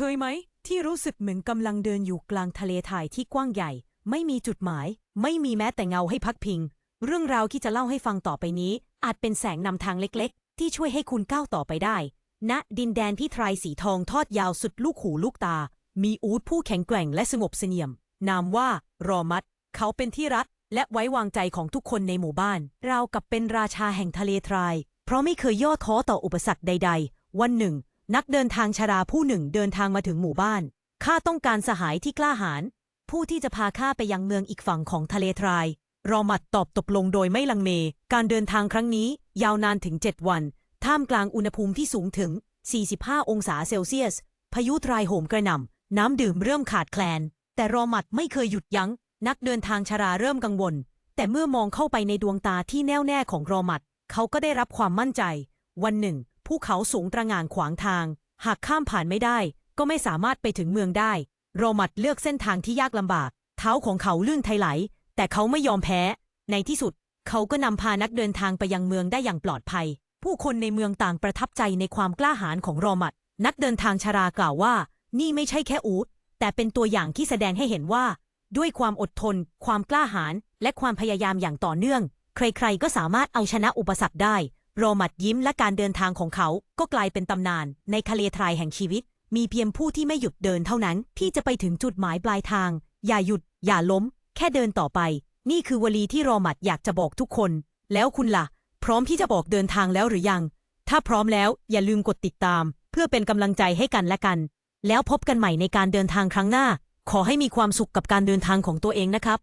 เคยไหม ที่รู้สึกเหมือนกำลังเดินอยู่กลางทะเลทรายที่กว้างใหญ่ ไม่มีจุดหมาย ไม่มีแม้แต่เงาให้พักพิง เรื่องราวที่จะเล่าให้ฟังต่อไปนี้ อาจเป็นแสงนำทางเล็กๆ ที่ช่วยให้คุณก้าวต่อไปได้ณดินแดนที่ทรายสีทองทอดยาวสุดลูกหูลูกตา มีอูฐผู้แข็งแกร่งและสงบเสงี่ยม นามว่ารอมัด เขาเป็นที่รักและไว้วางใจของทุกคนในหมู่บ้านราวกับเป็นราชาแห่งทะเลทราย เพราะไม่เคยย่อท้อต่ออุปสรรคใด ๆ วันหนึ่ง นักเดินทางชราผู้หนึ่งเดินทางมาถึงหมู่บ้าน ข้าต้องการสหายที่กล้าหาญ ผู้ที่จะพาข้าไปยังเมืองอีกฝั่งของทะเลทราย รอมัดตอบตกลงโดยไม่ลังเล การเดินทางครั้งนี้ ยาวนานถึง 7 วัน ท่ามกลางอุณหภูมิที่สูงถึง 45 องศาเซลเซียส พายุทรายโหมกระหน่ำ น้ำดื่มเริ่มขาดแคลน แต่รอมัดไม่เคยหยุดยัง้ง นักเดินทางชราเริ่มกังวล แต่เมื่อมองเข้าไปในดวงตาที่แน่วแน่ของรอมัด เขาก็ได้รับความมั่นใจ วันหนึ่ง ภูเขาสูงตระหง่านขวางทาง หากข้ามผ่านไม่ได้ ก็ไม่สามารถไปถึงเมืองได้ โรมัดเลือกเส้นทางที่ยากลำบาก เท้าของเขาลื่นไทไหลแต่เขาไม่ยอมแพ้ ในที่สุด เขาก็นำพานักเดินทางไปยังเมืองได้อย่างปลอดภัย ผู้คนในเมืองต่างประทับใจในความกล้าหาญของโรมัด นักเดินทางชรากล่าวว่า นี่ไม่ใช่แค่อูฐแต่เป็นตัวอย่างที่แสดงให้เห็นว่า ด้วยความอดทน ความกล้าหาญและความพยายามอย่างต่อเนื่อง ใครๆก็สามารถเอาชนะอุปสรรคได้ โรมัดยิ้มและการเดินทางของเขาก็กลายเป็นตำนาน ในทะเลทรายแห่งชีวิต มีเพียงผู้ที่ไม่หยุดเดินเท่านั้น ที่จะไปถึงจุดหมายปลายทาง อย่าหยุด อย่าล้ม แค่เดินต่อไป นี่คือวลีที่โรมัดอยากจะบอกทุกคน แล้วคุณล่ะ พร้อมที่จะบอกเดินทางแล้วหรือยัง ถ้าพร้อมแล้วอย่าลืมกดติดตาม เพื่อเป็นกำลังใจให้กันและกัน แล้วพบกันใหม่ในการเดินทางครั้งหน้า ขอให้มีความสุขกับการเดินทางของตัวเองนะครับ